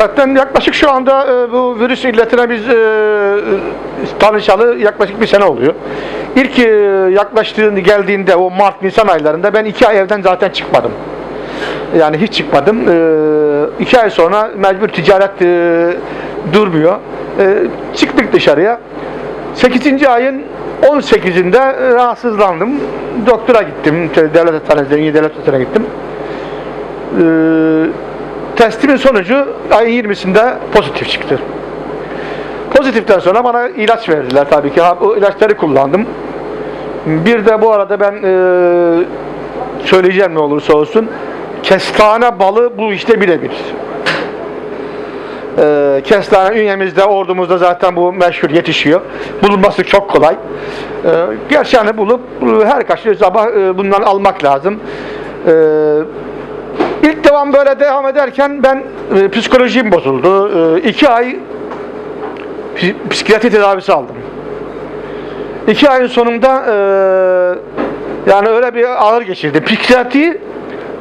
Zaten yaklaşık şu anda e, bu virüs illetine biz e, tanışalı yaklaşık bir sene oluyor. İlk e, yaklaştığında geldiğinde o Mart Nisan aylarında ben iki ay evden zaten çıkmadım. Yani hiç çıkmadım. E, iki ay sonra mecbur ticaret e, durmuyor. E, çıktık dışarıya. 8. ayın 18'inde rahatsızlandım. Doktora gittim. Devlet hastanesine, devlet hastanesine gittim. E, testimin sonucu ayın 20'sinde pozitif çıktı. Pozitiften sonra bana ilaç verdiler tabii ki. Ha, O ilaçları kullandım. Bir de bu arada ben e, söyleyeceğim ne olursa olsun. Kestane balı bu işte birebir. E, kestane ünyemizde, ordumuzda zaten bu meşhur yetişiyor. Bulunması çok kolay. E, gerçi hani bulup e, her kaç sabah e, bundan almak lazım. E, İlk devam böyle devam ederken ben e, psikolojim bozuldu. E, iki ay psikiyatri tedavisi aldım. İki ayın sonunda e, yani öyle bir ağır geçirdim. Psikiyatriyi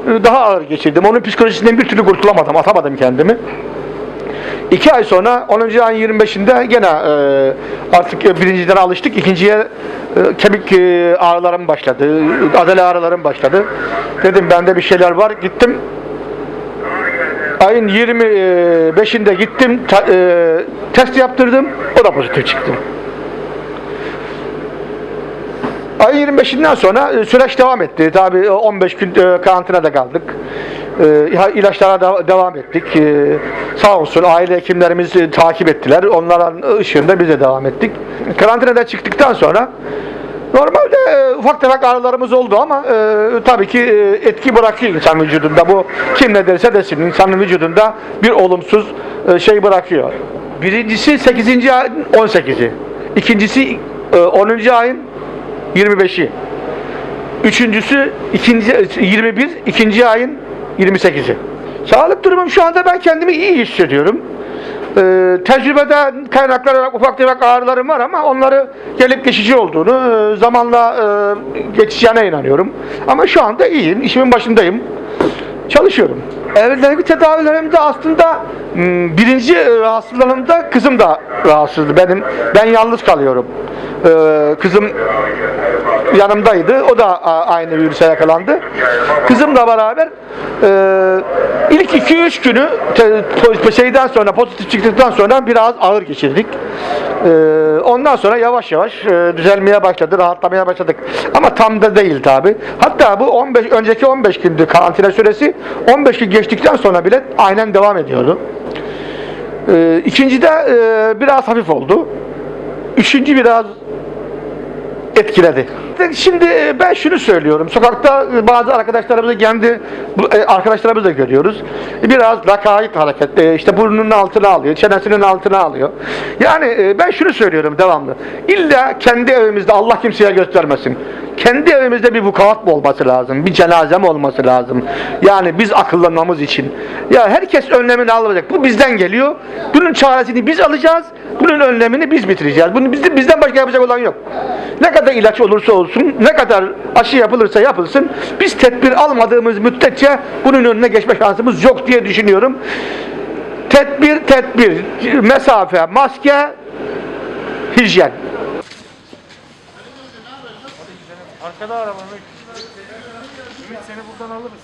e, daha ağır geçirdim. Onun psikolojisinden bir türlü kurtulamadım. Atamadım kendimi. İki ay sonra 10. ayın 25'inde gene e, artık e, birinciden alıştık. İkinciye e, kemik e, ağrılarım başladı. Adele ağrılarım başladı. Dedim bende bir şeyler var. Gittim. Ayın 25'inde gittim. ta- e, test yaptırdım. O da pozitif çıktı. Ayın 25'inden sonra e, süreç devam etti. Tabii e, 15 gün e, karantinada kaldık. E, ilaçlara da- devam ettik. E, sağ olsun aile hekimlerimiz e, takip ettiler. Onların ışığında biz de devam ettik. Karantinada çıktıktan sonra normalde e, ufak tefek ağrılarımız oldu ama e, tabii ki e, etki bırakıyor insan vücudunda. Bu kim ne derse desin insanın vücudunda bir olumsuz e, şey bırakıyor. Birincisi 8. ayın 18'i. İkincisi e, 10. ayın 25'i. Üçüncüsü ikinci, 21, ikinci ayın 28'i. Sağlık durumum şu anda ben kendimi iyi hissediyorum. Ee, tecrübeden kaynaklı olarak ufak tefek ağrılarım var ama onları gelip geçici olduğunu, e, zamanla e, geçeceğine inanıyorum. Ama şu anda iyiyim, işimin başındayım. Çalışıyorum. Evdeki tedavilerimde aslında m, birinci e, rahatsızlığımda kızım da rahatsızdı. Benim ben yalnız kalıyorum. Ee, kızım yanımdaydı. O da aynı virüse yakalandı. Kızımla beraber e, ilk 2-3 günü şeyden sonra pozitif çıktıktan sonra biraz ağır geçirdik. E, ondan sonra yavaş yavaş e, düzelmeye başladı, rahatlamaya başladık. Ama tam da değil tabi. Hatta bu 15 önceki 15 gündü karantina süresi. 15 gün geçtikten sonra bile aynen devam ediyordu. E, ikincide biraz hafif oldu. Üçüncü biraz etkiledi. Şimdi e, ben şunu söylüyorum. Sokakta e, bazı arkadaşlarımızı kendi e, arkadaşlarımızı da görüyoruz. Biraz lakayt hareket. işte burnunun altına alıyor, çenesinin altına alıyor. Yani ben şunu söylüyorum devamlı. İlla kendi evimizde Allah kimseye göstermesin. Kendi evimizde bir vukuat mı olması lazım? Bir cenaze mi olması lazım? Yani biz akıllanmamız için. Ya herkes önlemini alacak. Bu bizden geliyor. Bunun çaresini biz alacağız. Bunun önlemini biz bitireceğiz. Bunu bizden, bizden başka yapacak olan yok. Ne kadar ilaç olursa olsun, ne kadar aşı yapılırsa yapılsın, biz tedbir almadığımız müddetçe bunun önüne geçme şansımız yok diye düşünüyorum. Tedbir, tedbir, mesafe, maske, hijyen. Arkada arabanın. Ümit seni buradan alırız.